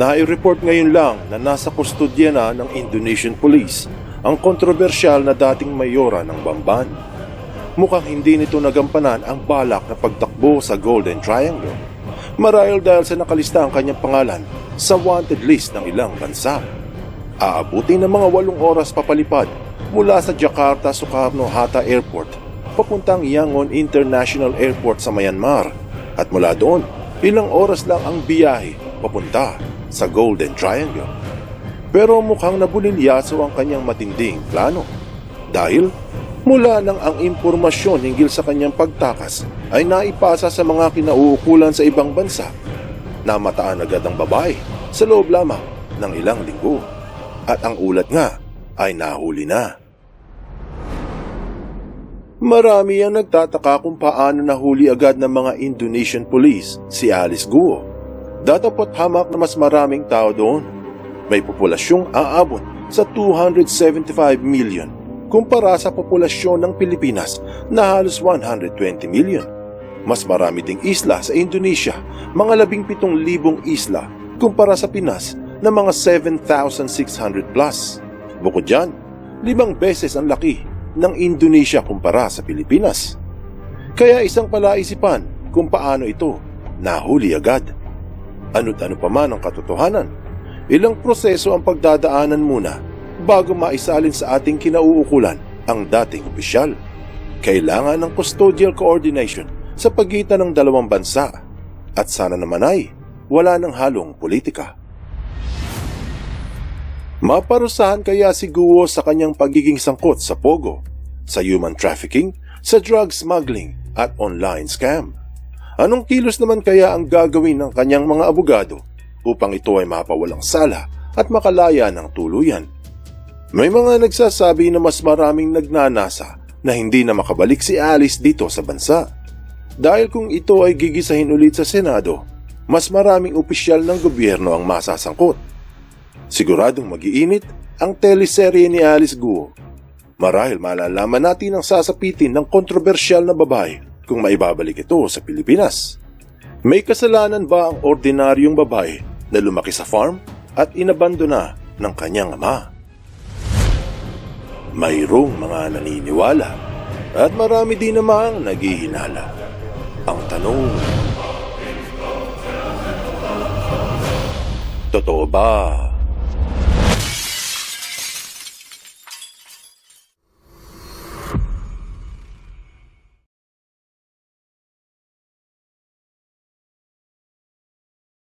Nai-report ngayon lang na nasa kustodya na ng Indonesian Police ang kontrobersyal na dating mayora ng Bamban. Mukhang hindi nito nagampanan ang balak na pagtakbo sa Golden Triangle. Marahil dahil sa nakalista ang kanyang pangalan sa wanted list ng ilang bansa. Aabutin ng mga walong oras papalipad mula sa Jakarta Sukarno Hatta Airport papuntang Yangon International Airport sa Myanmar at mula doon ilang oras lang ang biyahe papunta sa Golden Triangle. Pero mukhang nabulilyaso ang kanyang matinding plano dahil mula nang ang impormasyon hinggil sa kanyang pagtakas ay naipasa sa mga kinauukulan sa ibang bansa, namataan agad ang babae sa loob lamang ng ilang linggo. At ang ulat nga ay nahuli na. Marami ang nagtataka kung paano nahuli agad ng mga Indonesian police si Alice Guo. Datapot hamak na mas maraming tao doon. May populasyong aabot sa 275 million kumpara sa populasyon ng Pilipinas na halos 120 million. Mas marami ding isla sa Indonesia, mga 17,000 isla kumpara sa Pinas na mga 7,600 plus. Bukod dyan, limang beses ang laki ng Indonesia kumpara sa Pilipinas. Kaya isang palaisipan kung paano ito nahuli agad. Ano't ano pa man ang katotohanan, ilang proseso ang pagdadaanan muna bago maisalin sa ating kinauukulan ang dating opisyal. Kailangan ng custodial coordination sa pagitan ng dalawang bansa at sana naman ay wala ng halong politika. Maparusahan kaya si Guo sa kanyang pagiging sangkot sa Pogo, sa human trafficking, sa drug smuggling at online scam. Anong kilos naman kaya ang gagawin ng kanyang mga abogado upang ito ay mapawalang sala at makalaya ng tuluyan? May mga nagsasabi na mas maraming nagnanasa na hindi na makabalik si Alice dito sa bansa. Dahil kung ito ay gigisahin ulit sa Senado, mas maraming opisyal ng gobyerno ang masasangkot. Siguradong magiinit ang teleserye ni Alice Guo. Marahil malalaman natin ang sasapitin ng kontrobersyal na babae kung maibabalik ito sa Pilipinas. May kasalanan ba ang ordinaryong babae na lumaki sa farm at inabandona ng kanyang ama? Mayroong mga naniniwala at marami din namang naghihinala. Ang tanong, Totoo ba